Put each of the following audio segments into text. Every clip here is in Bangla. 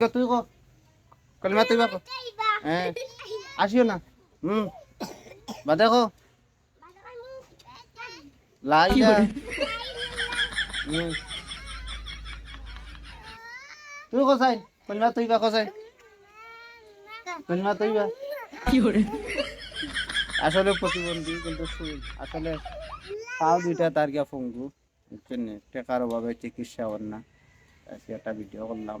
ক তুই কো কলমা তুই বা কো হ্যাঁ আসিও না হুম বাদে কো লাইলা হুম তুই কো সাই কলমা তুই বা কো সাই কলমা আসলে প্রতিবন্ধী কিন্তু আসলে পাও দুইটা তার গিয়া ফঙ্গু বুঝছেন নি? টেকার অভাবে চিকিৎসা হন না আজকে একটা ভিডিও করলাম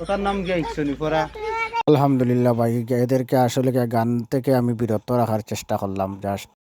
ওটার নাম কি আইছনি পড়া? আলহামদুলিল্লাহ ভাই এদেরকে আসলে গান থেকে আমি বিরত রাখার চেষ্টা করলাম জাস্ট